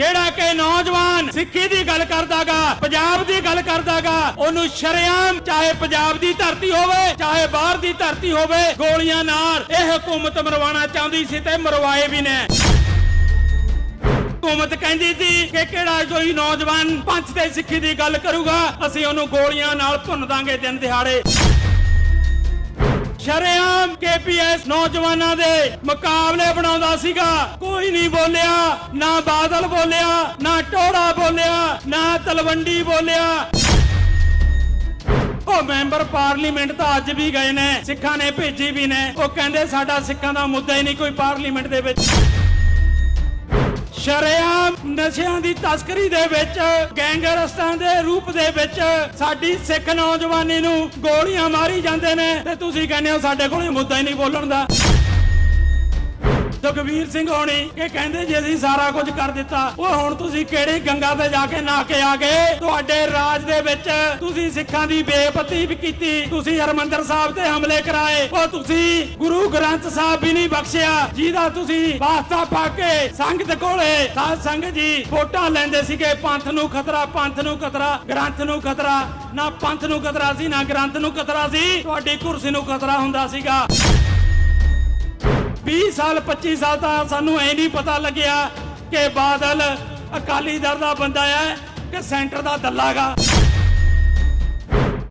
ਜਿਹੜਾ ਕਿ ਨੌਜਵਾਨ ਸਿੱਖੀ ਦੀ ਗੱਲ ਕਰਦਾਗਾ, ਪੰਜਾਬ ਦੀ ਗੱਲ ਕਰਦਾਗਾ, ਉਹਨੂੰ ਸ਼ਰੇਆਮ ਚਾਹੇ ਪੰਜਾਬ ਦੀ ਧਰਤੀ ਹੋਵੇ, ਚਾਹੇ ਬਾਹਰ ਦੀ ਧਰਤੀ ਹੋਵੇ, ਗੋਲੀਆਂ ਨਾਲ ਇਹ ਹਕੂਮਤ ਮਰਵਾਉਣਾ ਚਾਹੁੰਦੀ ਸੀ ਤੇ ਮਰਵਾਏ ਵੀ ਨੇ। ਹਕੂਮਤ ਕਹਿੰਦੀ ਸੀ ਕਿ ਕਿਹੜਾ ਕੋਈ ਨੌਜਵਾਨ ਪੰਥ ਤੇ ਸਿੱਖੀ ਦੀ ਗੱਲ ਕਰੂਗਾ, ਅਸੀਂ ਉਹਨੂੰ ਗੋਲੀਆਂ ਨਾਲ ਭੁੰਨ ਦਾਂਗੇ ਦਿਨ ਦਿਹਾੜੇ। ਸ਼ਰੇਆਮ ਕੇਪੀਐਸ ਨੌਜਵਾਨਾਂ ਦੇ ਮੁਕਾਬਲੇ ਬਣਾਉਂਦਾ ਸੀਗਾ। ਕੋਈ ਨਹੀਂ ਬੋਲਿਆ, ਨਾ ਬਾਦਲ ਬੋਲਿਆ, ਨਾ ਟੋੜਾ ਬੋਲਿਆ, ਨਾ ਤਲਵੰਡੀ ਬੋਲਿਆ। ਉਹ ਮੈਂਬਰ ਪਾਰਲੀਮੈਂਟ ਤਾਂ ਅੱਜ ਵੀ ਗਏ ਨੇ, ਸਿੱਖਾਂ ਨੇ ਭੇਜੀ ਵੀ ਨੇ। ਉਹ ਕਹਿੰਦੇ ਸਾਡਾ ਸਿੱਖਾਂ ਦਾ ਮੁੱਦਾ ਹੀ ਨਹੀਂ ਕੋਈ ਪਾਰਲੀਮੈਂਟ ਦੇ ਵਿੱਚ। ਸ਼ਰੇਆਮ ਨਸ਼ਿਆਂ ਦੀ ਤਸਕਰੀ ਦੇ ਵਿੱਚ ਗੈਂਗਰਸਤਾਂ ਦੇ ਰੂਪ ਦੇ ਵਿੱਚ ਸਾਡੀ ਸਿੱਖ ਨੌਜਵਾਨੀ ਨੂੰ ਗੋਲੀਆਂ ਮਾਰੀ ਜਾਂਦੇ ਨੇ ਤੇ ਤੁਸੀਂ ਕਹਿੰਦੇ ਹੋ ਸਾਡੇ ਕੋਲ ਮੁੱਦਾ ਹੀ ਨਹੀਂ ਬੋਲਣ ਦਾ। ਜਗਵੀਰ ਸਿੰਘ ਹੋਣੀ ਇਹ ਕਹਿੰਦੇ ਜੇ ਅਸੀਂ ਸਾਰਾ ਕੁਝ ਕਰ ਦਿੱਤਾ, ਉਹ ਹੁਣ ਤੁਸੀਂ ਕਿਹੜੀ ਗੰਗਾ ਤੇ ਜਾ ਕੇ ਨਹਾ ਕੇ ਆ ਗਏ? ਤੁਹਾਡੇ ਰਾਜ ਦੇ ਵਿੱਚ ਤੁਸੀਂ ਸਿੱਖਾਂ ਦੀ ਬੇਪਤੀ ਵੀ ਕੀਤੀ, ਤੁਸੀਂ ਹਰਮੰਦਰ ਸਾਹਿਬ ਤੇ ਹਮਲੇ ਕਰਾਏ। ਉਹ ਤੁਸੀਂ ਗੁਰੂ ਗ੍ਰੰਥ ਸਾਹਿਬ ਵੀ ਨਹੀਂ ਬਖਸ਼ਿਆ, ਜਿਹਦਾ ਤੁਸੀਂ ਵਾਸਤਾ ਪਾ ਕੇ ਸੰਗਤ ਕੋਲੇ ਸਾਧ ਸੰਗਤ ਜੀ ਵੋਟਾਂ ਲੈਂਦੇ ਸੀਗੇ। ਪੰਥ ਨੂੰ ਖਤਰਾ, ਪੰਥ ਨੂੰ ਖਤਰਾ, ਗ੍ਰੰਥ ਨੂੰ ਖਤਰਾ। ਨਾ ਪੰਥ ਨੂੰ ਖਤਰਾ ਸੀ, ਨਾ ਗ੍ਰੰਥ ਨੂੰ ਖਤਰਾ ਸੀ। ਤੁਹਾਡੀ ਕੁਰਸੀ ਨੂੰ ਖਤਰਾ ਹੁੰਦਾ ਸੀਗਾ। 20 ਸਾਲ 25 ਸਾਲ ਤਾਂ ਸਾਨੂੰ ਐ ਨਹੀਂ ਪਤਾ ਲੱਗਿਆ ਕਿ ਬਾਦਲ ਅਕਾਲੀ ਦਲ ਦਾ ਬੰਦਾ ਹੈ ਕਿ ਸੈਂਟਰ ਦਾ ਦੱਲਾਗਾ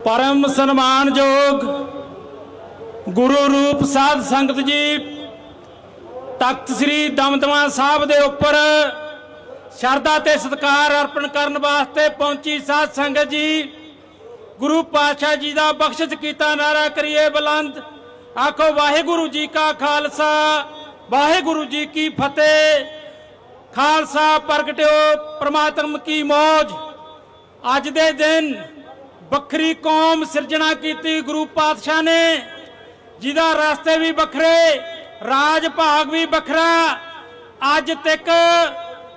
ਪਰਮ ਸਨਮਾਨਯੋਗ ਗੁਰੂ ਰੂਪ ਸਾਧ ਸੰਗਤ ਜੀ, ਤਖਤ ਸ੍ਰੀ ਦਮਦਮਾ ਸਾਹਿਬ ਦੇ ਉੱਪਰ ਸ਼ਰਧਾ ਤੇ ਸਤਿਕਾਰ ਅਰਪਣ ਕਰਨ ਵਾਸਤੇ ਪਹੁੰਚੀ ਸਾਧ ਸੰਗਤ ਜੀ, ਗੁਰੂ ਪਾਤਸ਼ਾਹ ਜੀ ਦਾ ਬਖਸ਼ਿਸ਼ ਕੀਤਾ ਨਾਰਾ ਕਰੀਏ ਬੁਲੰਦ। ਆਖੋ ਵਾਹਿਗੁਰੂ ਜੀ ਕਾ ਖਾਲਸਾ, ਵਾਹਿਗੁਰੂ ਜੀ ਕੀ ਫਤਿਹ। ਖਾਲਸਾ ਪ੍ਰਗਟਿਓ, ਪ੍ਰਮਾਤਮ ਕੀ ਮੌਜ। ਅੱਜ ਦੇ ਦਿਨ ਵੱਖਰੀ ਕੌਮ ਸਿਰਜਣਾ ਕੀਤੀ ਗੁਰੂ ਪਾਤਸ਼ਾਹ ਨੇ, ਜਿਹਦਾ ਰਸਤੇ ਵੀ ਵੱਖਰੇ, ਰਾਜ ਭਾਗ ਵੀ ਵੱਖਰਾ। ਅੱਜ ਤੱਕ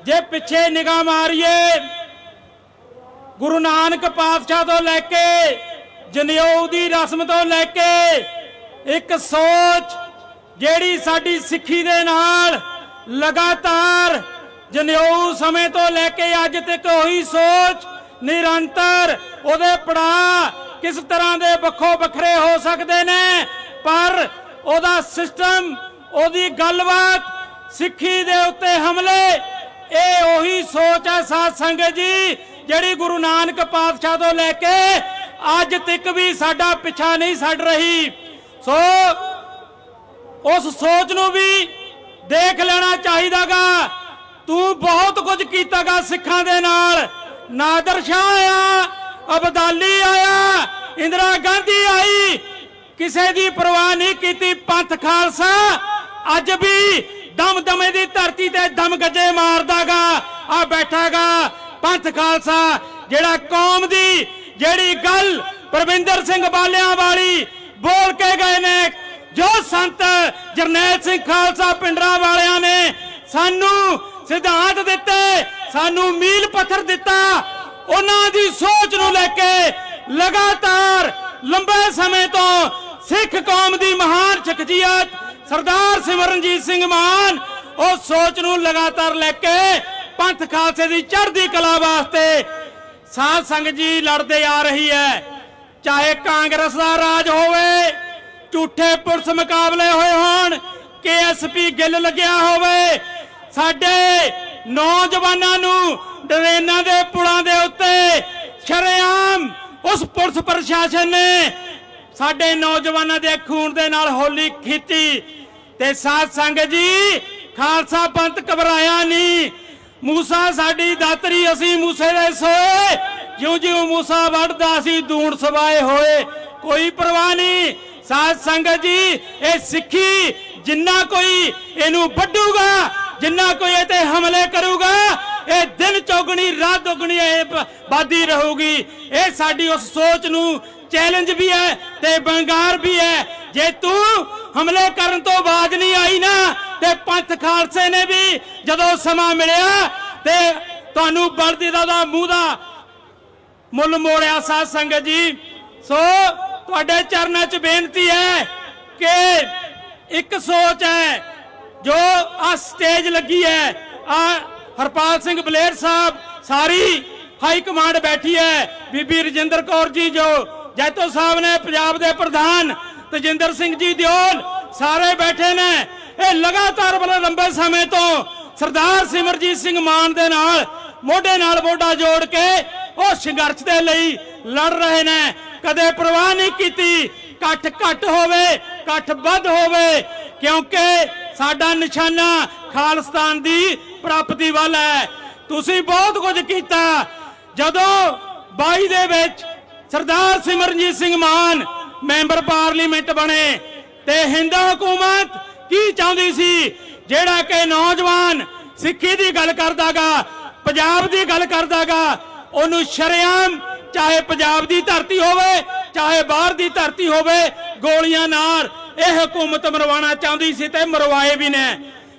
ਜੇ ਪਿੱਛੇ ਨਿਗਾਹ ਮਾਰੀਏ, ਗੁਰੂ ਨਾਨਕ ਪਾਤਸ਼ਾਹ ਤੋਂ ਲੈ ਕੇ, ਜਨੇਊ ਦੀ ਰਸਮ ਤੋਂ ਲੈ ਕੇ ਇੱਕ ਸੋਚ ਜਿਹੜੀ ਸਾਡੀ ਸਿੱਖੀ ਦੇ ਨਾਲ ਲਗਾਤਾਰ ਜਨੇਊ ਸਮੇਂ ਤੋਂ ਲੈ ਕੇ ਅੱਜ ਤੱਕ ਉਹੀ ਸੋਚ ਨਿਰੰਤਰ ਉਹਦੇ ਪੜਾ ਕਿਸ ਤਰ੍ਹਾਂ ਦੇ ਵੱਖੋ ਵੱਖਰੇ ਹੋ ਸਕਦੇ ਨੇ, ਪਰ ਉਹਦਾ ਸਿਸਟਮ, ਉਹਦੀ ਗੱਲਬਾਤ, ਸਿੱਖੀ ਦੇ ਉੱਤੇ ਹਮਲੇ, ਇਹ ਉਹੀ ਸੋਚ ਹੈ ਸਾਧ ਸੰਗਤ ਜੀ, ਜਿਹੜੀ ਗੁਰੂ ਨਾਨਕ ਪਾਤਸ਼ਾਹ ਤੋਂ ਲੈ ਕੇ ਅੱਜ ਤੱਕ ਵੀ ਸਾਡਾ ਪਿੱਛਾ ਨਹੀਂ ਛੱਡ ਰਹੀ। ਸੋ ਉਸ ਸੋਚ ਨੂੰ ਵੀ ਦੇਖ ਲੈਣਾ ਚਾਹੀਦਾਗਾ। ਤੂੰ ਬਹੁਤ ਕੁਝ ਕੀਤਾਗਾ ਸਿੱਖਾਂ ਦੇ ਨਾਲ। ਨਾਦਰ ਸ਼ਾਹ ਆਇਆ, ਅਬਦਾਲੀ ਆਇਆ, ਇੰਦਰਾ ਗਾਂਧੀ ਆਈ। ਕਿਸੇ ਦੀ ਪਰਵਾਹ ਨਹੀਂ ਕੀਤੀ ਪੰਥ ਖਾਲਸਾ। ਅੱਜ ਵੀ ਦਮ ਦਮੇ ਦੀ ਧਰਤੀ ਤੇ ਦਮ ਗੱਜੇ ਮਾਰਦਾਗਾ। ਆ ਬੈਠਾਗਾ ਪੰਥ ਖਾਲਸਾ। ਜਿਹੜਾ ਕੌਮ ਦੀ ਜਿਹੜੀ ਗੱਲ ਪ੍ਰਵਿੰਦਰ ਸਿੰਘ ਬਾਲਿਆਂ ਵਾਲੀ ਬੋਲ ਕੇ ਗਏ ਨੇ। ਜੋ ਸੰਤ ਜਰਨੈਲ ਸਿੰਘ ਖਾਲਸਾ ਪਿੰਡਰਾ ਵਾਲਿਆਂ ਨੇ ਸਾਨੂੰ ਸਿਧਾਂਤ ਦਿੱਤੇ, ਸਾਨੂੰ ਮੀਲ ਪੱਥਰ ਦਿੱਤਾ, ਉਹਨਾਂ ਦੀ ਸੋਚ ਨੂੰ ਲੈ ਕੇ ਲਗਾਤਾਰ ਲੰਬੇ ਸਮੇਂ ਤੋਂ ਸਿੱਖ ਕੌਮ ਦੀ ਮਹਾਨ ਸ਼ਖਸੀਅਤ ਸਰਦਾਰ ਸਿਮਰਨਜੀਤ ਸਿੰਘ ਮਾਨ, ਉਹ ਸੋਚ ਨੂੰ ਲਗਾਤਾਰ ਲੈ ਕੇ ਪੰਥ ਖਾਲਸੇ ਦੀ ਚੜ੍ਹਦੀ ਕਲਾ ਵਾਸਤੇ ਸਾਧ ਸੰਗਤ ਜੀ ਲੜਦੇ ਆ ਰਹੀ ਹੈ। ਚਾਹੇ ਕਾਂਗਰਸ ਦਾ ਰਾਜ ਹੋਵੇ, ਝੂਠੇ ਪੁਲਿਸ ਮੁਕਾਬਲੇ ਹੋਏ ਹੋਣ, ਕੇਐਸਪੀ ਗਿੱਲ ਲੱਗਿਆ ਹੋਵੇ, ਸਾਡੇ ਨੌਜਵਾਨਾਂ ਨੂੰ ਟ੍ਰੇਨਾਂ ਦੇ ਪੁਲਾਂ ਦੇ ਉੱਤੇ ਸ਼ਰੇਆਮ ਉਸ ਪੁਲਿਸ ਪ੍ਰਸ਼ਾਸਨ ਨੇ ਸਾਡੇ ਨੌਜਵਾਨਾਂ ਦੇ ਖੂਨ ਦੇ ਨਾਲ ਹੋਲੀ ਖੇਤੀ ਤੇ ਸਾਧ ਸੰਗਤ ਜੀ, ਖਾਲਸਾ ਪੰਥ ਘਬਰਾਇਆ ਨਹੀਂ। ਮੂਸਾ ਸਾਡੀ ਦਾਤਰੀ, ਅਸੀਂ ਮੂਸੇ ਦੇ ਸੋਏ। ਜਿਉਂ ਜਿਉਂ ਮੂਸਾ ਵੱਢਦਾ ਸੀ, ਦੂਣ ਸਵਾਏ ਹੋਏ, ਕੋਈ ਪਰਵਾਹ ਨਹੀਂ। ਸਾਧ ਸੰਗਤ ਜੀ, ਇਹ ਸਿੱਖੀ ਜਿੰਨਾ ਕੋਈ ਇਹਨੂੰ ਵੱਢੂਗਾ, ਜਿੰਨਾ ਕੋਈ ਇਹ ਤੇ ਹਮਲੇ ਕਰੂਗਾ, ਇਹ ਦਿਨ ਚੌਗਣੀ, ਰਾਤ ਦੁਗਣੀ ਇਹ ਬ- ਰਹੂਗੀ। ਇਹ ਸਾਡੀ ਉਸ ਸੋਚ ਨੂੰ ਚੈਲੰਜ ਵੀ ਹੈ ਤੇ ਬੰਗਾਰ ਵੀ ਹੈ। ਜੇ ਤੂੰ ਹਮਲੇ ਕਰਨ ਤੋਂ ਬਾਅਦ ਨਹੀਂ ਆਈ ਨਾ, ਤੇ ਪੰਥ ਖਾਲਸੇ ਨੇ ਵੀ ਜਦੋਂ ਸਮਾਂ ਮਿਲਿਆ, ਤੇ ਤੁਹਾਨੂੰ ਬਲਦੀ ਦਾ ਮੂੰਹ ਦਾ ਮੁੱਲ ਮੋੜਿਆ ਸਾਧ ਸੰਗਤ ਜੀ। ਸੋ ਤੁਹਾਡੇ ਚਰਨਾਂ 'ਚ ਬੇਨਤੀ ਹੈ ਕਿ ਇੱਕ ਸੋਚ ਹੈ, ਜੋ ਆ ਸਟੇਜ ਲੱਗੀ ਹੈ, ਆ ਹਰਪਾਲ ਸਿੰਘ ਬਲੇਰ ਸਾਹਿਬ ਸਾਰੀ ਹਾਈ ਕਮਾਂਡ ਬੈਠੀ ਹੈ। ਬੀਬੀ ਰਜਿੰਦਰ ਕੌਰ ਜੀ ਜੋ ਜੈਤੋ ਸਾਹਿਬ ਨੇ ਪੰਜਾਬ ਦੇ ਪ੍ਰਧਾਨ, ਤਜਿੰਦਰ ਸਿੰਘ ਜੀ ਦਿਓਲ ਸਾਰੇ ਬੈਠੇ ਨੇ। ਇਹ ਲਗਾਤਾਰ ਬੜੇ ਲੰਬੇ ਸਮੇਂ ਤੋਂ ਸਰਦਾਰ ਸਿਮਰਜੀਤ ਸਿੰਘ ਮਾਨ ਦੇ ਨਾਲ, ਮੋਢੇ ਨਾਲ ਮੋਢਾ ਜੋੜ ਕੇ ਉਹ ਸੰਘਰਸ਼ ਦੇ ਲਈ ਲੜ ਰਹੇ ਨੇ। ਕਦੇ ਪ੍ਰਵਾਹ ਨਹੀਂ ਕੀਤੀ। ਇਕੱਠ ਘੱਟ ਹੋਵੇ ਇਕੱਠ ਵੱਧ ਹੋਵੇ, ਕਿਉਂਕਿ ਸਾਡਾ ਨਿਸ਼ਾਨਾ ਖਾਲਿਸਤਾਨ ਦੀ ਪ੍ਰਾਪਤੀ ਵੱਲ ਹੈ। ਤੁਸੀਂ ਬਹੁਤ ਕੁਝ ਕੀਤਾ। ਜਦੋਂ 22 ਦੇ ਵਿੱਚ ਸਰਦਾਰ ਸਿਮਰਨਜੀਤ ਸਿੰਘ ਮਾਨ ਮੈਂਬਰ ਪਾਰਲੀਮੈਂਟ ਬਣੇ ਤੇ ਹਿੰਦ ਹਕੂਮਤ ਕੀ ਚਾਹੁੰਦੀ ਸੀ? ਜਿਹੜਾ ਕਿ ਨੌਜਵਾਨ ਸਿੱਖੀ ਦੀ ਗੱਲ ਕਰਦਾਗਾ, ਪੰਜਾਬ ਦੀ ਗੱਲ ਕਰਦਾਗਾ ਉਹਨੂੰ ਸ਼ਰੇਆਮ, ਚਾਹੇ ਪੰਜਾਬ ਦੀ ਧਰਤੀ ਹੋਵੇ, ਚਾਹੇ ਬਾਹਰ ਦੀ ਧਰਤੀ ਹੋਵੇ, ਗੋਲੀਆਂ ਨਾਲ ਇਹ ਹਕੂਮਤ ਮਰਵਾਉਣਾ ਚਾਹੁੰਦੀ ਸੀ ਤੇ ਮਰਵਾਏ ਵੀ ਨੇ।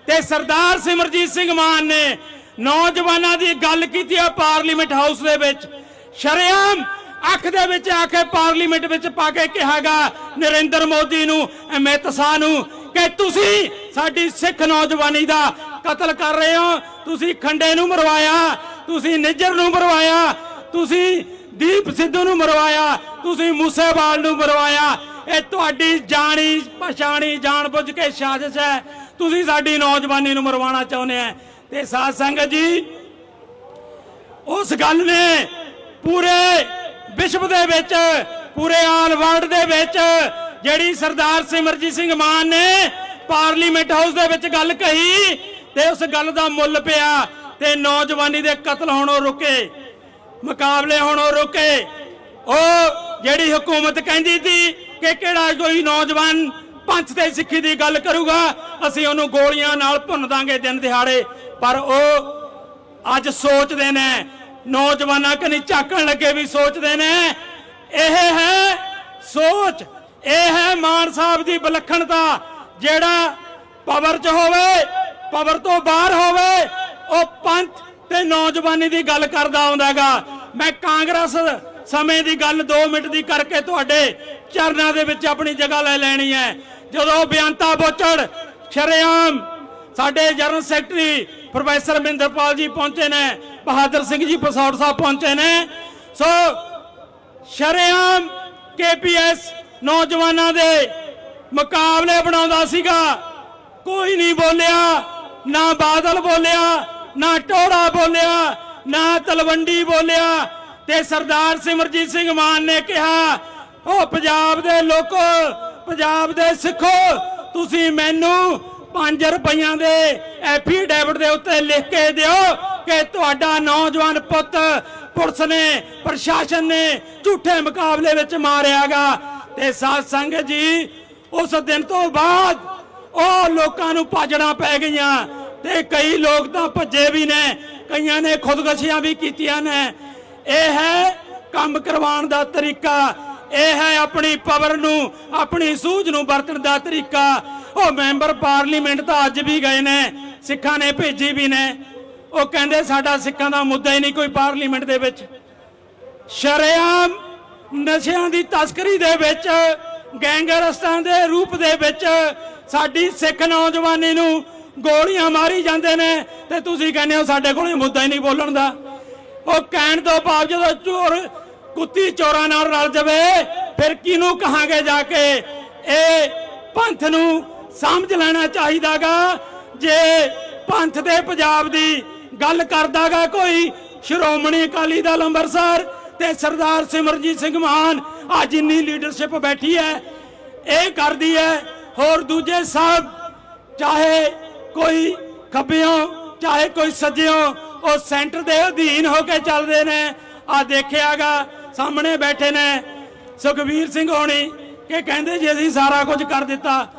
ਤੇ ਸਰਦਾਰ ਸਿਮਰਜੀਤ ਸਿੰਘ ਮਾਨ ਨੇ ਨੌਜਵਾਨਾਂ ਦੀ ਗੱਲ ਕੀਤੀ ਹੈ ਪਾਰਲੀਮੈਂਟ ਹਾਊਸ ਦੇ ਵਿੱਚ। ਸ਼ਰੇਆਮ ਅੱਖ ਦੇ ਵਿੱਚ ਆ ਕੇ ਪਾਰਲੀਮੈਂਟ ਵਿੱਚ ਪਾ ਕੇ ਕਿਹਾਗਾ ਨਰਿੰਦਰ ਮੋਦੀ ਨੂੰ, ਅਮਿਤ ਸ਼ਾਹ ਨੂੰ, ਕਿ ਤੁਸੀਂ ਸਾਡੀ ਸਿੱਖ ਨੌਜਵਾਨੀ ਦਾ ਕਤਲ ਕਰ ਰਹੇ ਹੋ, ਤੁਸੀਂ ਖੰਡੇ ਨੂੰ ਮਰਵਾਇਆ ਤੁਸੀਂ ਨਿੱਜਰ ਨੂੰ ਮਰਵਾਇਆ, ਤੁਸੀਂ ਦੀਪ ਸਿੱਧੂ ਨੂੰ ਮਰਵਾਇਆ, ਤੁਸੀਂ ਮੂਸੇਵਾਲ ਨੂੰ ਮਰਵਾਇਆ। ਇਹ ਤੁਹਾਡੀ ਜਾਣੀ, ਪਛਾਣੀ, ਜਾਣਬੁੱਝ ਕੇ ਸਾਜ਼ਿਸ਼ ਹੈ। ਤੁਸੀਂ ਸਾਡੀ ਨੌਜਵਾਨੀ ਨੂੰ ਮਰਵਾਉਣਾ ਚਾਹੁੰਦੇ ਆ ਤੇ ਸਾਧ ਸੰਗਤ ਜੀ, ਉਸ ਗੱਲ ਨੇ ਪੂਰੇ ਵਿਸ਼ਵ ਦੇ ਵਿੱਚ, ਪੂਰੇ ਆਲ ਵਰਲਡ ਦੇ ਵਿੱਚ, ਜਿਹੜੀ ਸਰਦਾਰ ਸਿਮਰਜੀਤ ਸਿੰਘ ਮਾਨ ਨੇ ਪਾਰਲੀਮੈਂਟ ਹਾਊਸ ਦੇ ਵਿੱਚ ਗੱਲ ਕਹੀ, ਤੇ ਉਸ ਗੱਲ ਦਾ ਮੁੱਲ ਪਿਆ। ਤੇ ਨੌਜਵਾਨੀ ਦੇ ਕਤਲ ਹੋਣੋਂ ਰੁਕੇ, ਮੁਕਾਬਲੇ ਹੋਣੋਂ ਰੁਕੇ। ਉਹ ਜਿਹੜੀ ਹਕੂਮਤ ਕਹਿੰਦੀ ਸੀ ਕਿ ਕਿਹੜਾ ਕੋਈ ਨੌਜਵਾਨ ਪੰਥ ਤੇ ਸਿੱਖੀ ਦੀ ਗੱਲ ਕਰੂਗਾ, ਅਸੀਂ ਉਹਨੂੰ ਗੋਲੀਆਂ ਨਾਲ ਭੁੰਨ ਦਾਂਗੇ ਦਿਨ ਦਿਹਾੜੇ। ਪਰ ਉਹ ਅੱਜ ਸੋਚਦੇ ਨੇ, ਨੌਜਵਾਨਾਂ ਕਨੀ ਝਾਕਣ ਲੱਗੇ ਵੀ ਸੋਚਦੇ ਨੇ, ਇਹ ਹੈ ਸੋਚ, ਇਹ ਹੈ ਮਾਨ ਸਾਹਿਬ ਦੀ ਵਿਲੱਖਣਤਾ, ਜਿਹੜਾ ਪਾਵਰ 'ਚ ਹੋਵੇ, ਪਾਵਰ ਤੋਂ ਬਾਹਰ ਹੋਵੇ ਉਹ ਪੰਥ ਤੇ ਨੌਜਵਾਨੀ ਦੀ ਗੱਲ ਕਰਦਾ ਆਉਂਦਾਗਾ ਮੈਂ ਕਾਂਗਰਸ ਸਮੇਂ ਦੀ ਗੱਲ 2 ਮਿੰਟ ਦੀ ਕਰਕੇ ਤੁਹਾਡੇ ਚਰਨਾਂ ਦੇ ਵਿੱਚ ਆਪਣੀ ਜਗ੍ਹਾ ਲੈ ਲੈਣੀ ਹੈ। ਜਦੋਂ ਬਿਆੰਤਾ ਬੋਚੜ, ਸ਼ਰੇਆਮ ਸਾਡੇ ਜਨਰਲ ਸੈਕਟਰੀ ਪ੍ਰੋਫੈਸਰ ਮਹਿੰਦਰਪਾਲ ਜੀ ਪਹੁੰਚੇ ਨੇ, ਬਹਾਦਰ ਸਿੰਘ ਜੀ ਪਸੌੜ ਸਾਹਿਬ ਪਹੁੰਚੇ ਨੇ। ਸੋ ਸ਼ਰੇਆਮ ਕੇਪੀਐਸ ਨੌਜਵਾਨਾਂ ਦੇ ਮੁਕਾਬਲੇ ਬਣਾਉਂਦਾ ਸੀਗਾ। ਕੋਈ ਨਹੀਂ ਬੋਲਿਆ, ਨਾ ਬਾਦਲ ਬੋਲਿਆ ਨਾ ਟੋੜਾ ਬੋਲਿਆ, ਨਾ ਤਲਵੰਡੀ ਬੋਲਿਆ ਤੇ ਸਰਦਾਰ ਸਿਮਰਜੀਤ ਸਿੰਘ ਮਾਨ ਨੇ ਕਿਹਾ ਉਹ ਪੰਜਾਬ ਦੇ ਲੋਕੋ, ਪੰਜਾਬ ਦੇ ਸਿੱਖੋ, ਤੁਸੀਂ ਮੈਨੂੰ 5 ਰੁਪਈਆਂ ਦੇ ਐਫੀਡੇਵਿਟ ਦੇ ਉੱਤੇ ਲਿਖ ਕੇ ਦਿਓ ਕਿ ਤੁਹਾਡਾ ਨੌਜਵਾਨ ਪੁੱਤ ਪੁਲਿਸ ਨੇ, ਪ੍ਰਸ਼ਾਸਨ ਨੇ ਝੂਠੇ ਮੁਕਾਬਲੇ ਵਿੱਚ ਮਾਰਿਆਗਾ ਤੇ ਸਾਧ ਸੰਗਤ ਜੀ, ਉਸ ਦਿਨ ਤੋਂ ਬਾਅਦ ਉਹ ਲੋਕਾਂ ਨੂੰ ਭਾਜਣਾ ਪੈ ਗਈਆਂ। ਤੇ ਕਈ ਲੋਕ ਤਾਂ ਭੱਜੇ ਵੀ ਨੇ, ਕਈਆਂ ਨੇ ਖੁਦਕਸ਼ੀਆਂ ਵੀ ਕੀਤੀਆਂ ਨੇ। ਇਹ ਹੈ ਕੰਮ ਕਰਵਾਉਣ ਦਾ ਤਰੀਕਾ, ਇਹ ਹੈ ਆਪਣੀ ਪਾਵਰ ਨੂੰ, ਆਪਣੀ ਸੂਝ ਨੂੰ ਵਰਤਣ ਦਾ ਤਰੀਕਾ। ਉਹ ਮੈਂਬਰ ਪਾਰਲੀਮੈਂਟ ਤਾਂ ਅੱਜ ਵੀ ਗਏ ਨੇ, ਸਿੱਖਾਂ ਨੇ ਭੇਜੀ ਵੀ ਨੇ। ਉਹ ਕਹਿੰਦੇ ਸਾਡਾ ਸਿੱਖਾਂ ਦਾ ਮੁੱਦਾ ਹੀ ਨਹੀਂ ਕੋਈ ਪਾਰਲੀਮੈਂਟ ਦੇ ਵਿੱਚ। ਸ਼ਰੇਆਮ ਨਸ਼ਿਆਂ ਦੀ ਤਸਕਰੀ ਦੇ ਵਿੱਚ ਗੈਂਗਰਸਤਾਂ ਦੇ ਰੂਪ ਦੇ ਵਿੱਚ ਸਾਡੀ ਸਿੱਖ ਨੌਜਵਾਨੀ ਨੂੰ ਗੋਲੀਆਂ ਮਾਰੀ ਜਾਂਦੇ ਨੇ ਤੇ ਤੁਸੀਂ ਕਹਿੰਦੇ ਹੋ ਸਾਡੇ ਕੋਲ ਮੁੱਦਾ ਹੀ ਨਹੀਂ ਬੋਲਣ ਦਾ। ਉਹ ਕਹਿਣ ਤੋਂ ਬਾਅਦ ਜਦੋਂ ਚੋਰ ਕੁੱਤੀ ਚੋਰਾਂ ਨਾਲ ਰਲ ਜਾਵੇ, ਫਿਰ ਕਿਹਨੂੰ ਕਹਾਂਗੇ ਜਾ ਕੇ? ਇਹ ਪੰਥ ਨੂੰ ਸਮਝ ਲੈਣਾ ਚਾਹੀਦਾਗਾ। ਜੇ ਪੰਥ ਦੇ ਪੰਜਾਬ ਦੀ ਗੱਲ ਕਰਦਾਗਾ ਕੋਈ, ਸ਼੍ਰੋਮਣੀ ਅਕਾਲੀ ਦਲ ਅੰਮ੍ਰਿਤਸਰ ਤੇ ਸਰਦਾਰ ਸਿਮਰਜੀਤ ਸਿੰਘ ਮਾਨ ਆ ਜਿੰਨੀ ਲੀਡਰਸ਼ਿਪ ਬੈਠੀ ਹੈ, ਇਹ ਕਰਦੀ ਹੈ, ਹੋਰ ਦੂਜੇ ਸਾਹਿਬ ਚਾਹੇ ਕੋਈ ਖੱਬਿਓਂ, ਚਾਹੇ ਕੋਈ ਸੱਜਿਓਂ, ਉਹ ਸੈਂਟਰ ਦੇ ਅਧੀਨ ਹੋ ਕੇ ਚੱਲਦੇ ਨੇ। ਆ ਦੇਖਿਆਗਾ, ਸਾਹਮਣੇ ਬੈਠੇ ਨੇ ਸੁਖਵੀਰ ਸਿੰਘ ਹੋਣੀ, ਕਿ ਕਹਿੰਦੇ ਜੀ ਅਸੀਂ ਸਾਰਾ ਕੁਝ ਕਰ ਦਿੱਤਾ।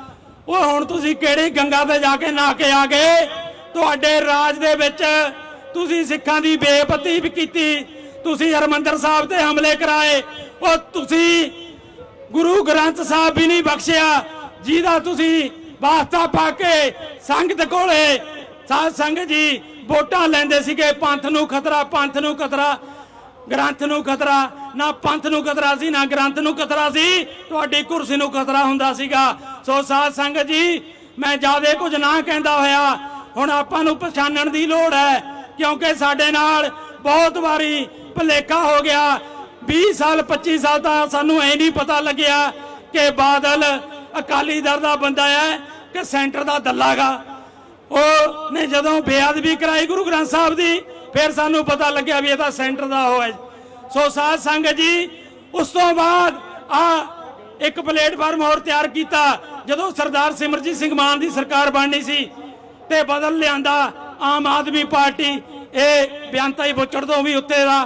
ਉਹ ਹੁਣ ਤੁਸੀਂ ਕਿਹੜੀ ਗੰਗਾ ਤੇ ਜਾ ਕੇ ਨਾ ਕੇ ਆ ਗਏ? ਤੁਹਾਡੇ ਰਾਜ ਦੇ ਵਿੱਚ ਤੁਸੀਂ ਸਿੱਖਾਂ ਦੀ ਬੇਪਤੀ ਵੀ ਕੀਤੀ। ਤੁਸੀਂ ਹਰਮੰਦਰ ਸਾਹਿਬ ਤੇ ਹਮਲੇ ਕਰਾਏ। ਉਹ ਤੁਸੀਂ ਗੁਰੂ ਗ੍ਰੰਥ ਸਾਹਿਬ ਵੀ ਨਹੀਂ ਬਖਸ਼ਿਆ। ਜਿਹਦਾ ਤੁਸੀਂ ਵਾਸਤਾ ਪਾ ਕੇ ਸੰਗਤ ਕੋਲੇ ਸਾਧ ਸੰਗਤ ਜੀ ਵੋਟਾਂ ਲੈਂਦੇ ਸੀਗੇ, ਪੰਥ ਨੂੰ ਖਤਰਾ, ਪੰਥ ਨੂੰ ਖਤਰਾ, ਗ੍ਰੰਥ ਨੂੰ ਖਤਰਾ, ਨਾ ਪੰਥ ਨੂੰ ਖਤਰਾ ਸੀ, ਨਾ ਗ੍ਰੰਥ ਨੂੰ ਖਤਰਾ ਸੀ, ਤੁਹਾਡੀ ਕੁਰਸੀ ਨੂੰ ਖਤਰਾ ਹੁੰਦਾ ਸੀਗਾ। ਸੋ ਸਾਧ ਸੰਗਤ ਜੀ, ਮੈਂ ਜ਼ਿਆਦਾ ਕੁਝ ਨਾ ਕਹਿੰਦਾ ਹੋਇਆ, ਹੁਣ ਆਪਾਂ ਨੂੰ ਪਛਾਣਨ ਦੀ ਲੋੜ ਹੈ, ਕਿਉਂਕਿ ਸਾਡੇ ਨਾਲ ਬਹੁਤ ਵਾਰੀ ਭੁਲੇਖਾ ਹੋ ਗਿਆ। 20 ਸਾਲ 25 ਸਾਲ ਤਾਂ ਸਾਨੂੰ ਐ ਨਹੀਂ ਪਤਾ ਲੱਗਿਆ ਕਿ ਬਾਦਲ ਅਕਾਲੀ ਦਲ ਦਾ ਬੰਦਾ ਹੈ। ਕਿ ਸੈਂਟਰ ਦਾ ਦੱਲਾਗਾ ਉਹ ਨੇ ਜਦੋਂ ਬੇਅਦਬੀ ਕਰਾਈ ਗੁਰੂ ਗ੍ਰੰਥ ਸਾਹਿਬ ਦੀ, ਫਿਰ ਸਾਨੂੰ ਪਤਾ ਲੱਗਿਆ ਵੀ ਇਹ ਤਾਂ ਸੈਂਟਰ ਦਾ ਉਹ ਸੋ ਸਾਧ ਸੰਗਤ ਜੀ, ਉਸ ਤੋਂ ਬਾਅਦ ਆ ਇੱਕ ਪਲੇਟਫਾਰਮ ਹੋਰ ਤਿਆਰ ਕੀਤਾ, ਜਦੋਂ ਸਰਦਾਰ ਸਿਮਰਜੀਤ ਸਿੰਘ ਮਾਨ ਦੀ ਸਰਕਾਰ ਬਣਨੀ ਸੀ ਤੇ ਬਦਲ ਲਿਆਂਦਾ ਆਮ ਆਦਮੀ ਪਾਰਟੀ। ਇਹ ਬਿਆੰਤਾ ਹੀ ਬੁੱਚੜ ਤੋਂ ਵੀ ਉੱਤੇ ਦਾ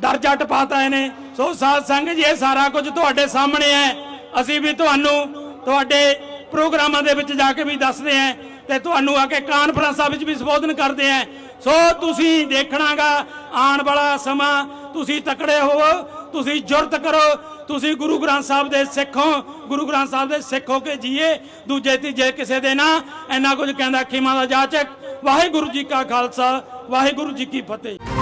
ਦਰਜਾ ਟਪਾਤਾ ਇਹਨੇ। ਸੋ ਸਾਧ ਸੰਗਤ ਜੀ, ਇਹ ਸਾਰਾ ਕੁਝ ਤੁਹਾਡੇ ਸਾਹਮਣੇ ਹੈ। ਅਸੀਂ ਵੀ ਤੁਹਾਨੂੰ ਤੁਹਾਡੇ ਪ੍ਰੋਗਰਾਮਾਂ ਦੇ ਵਿੱਚ ਜਾ ਕੇ ਵੀ ਦੱਸਦੇ ਹਾਂ ਤੇ ਤੁਹਾਨੂੰ ਆ ਕੇ ਕਾਨਫਰੰਸਾਂ ਵਿੱਚ ਵੀ ਸੰਬੋਧਨ ਕਰਦੇ ਹਾਂ ਸੋ ਤੁਸੀਂ ਦੇਖਣਾਗਾ ਆਉਣ ਵਾਲਾ ਸਮਾਂ, ਤੁਸੀਂ ਤਕੜੇ ਹੋਵੋ, ਤੁਸੀਂ ਜੁਰਤ ਕਰੋ, ਤੁਸੀਂ ਗੁਰੂ ਗ੍ਰੰਥ ਸਾਹਿਬ ਦੇ ਸਿੱਖ ਹੋ, ਗੁਰੂ ਗ੍ਰੰਥ ਸਾਹਿਬ ਦੇ ਸਿੱਖ ਹੋ ਕੇ ਜੀਏ, ਦੂਜੇ ਤੀਜੇ ਕਿਸੇ ਦੇ ਨਾ, ਇੰਨਾ ਕੁਝ ਕਹਿੰਦਾ ਖੀਮਾ ਦਾ ਜਾਚਕ। ਵਾਹਿਗੁਰੂ ਜੀ ਕਾ ਖਾਲਸਾ, ਵਾਹਿਗੁਰੂ ਜੀ ਕੀ ਫਤਿਹ।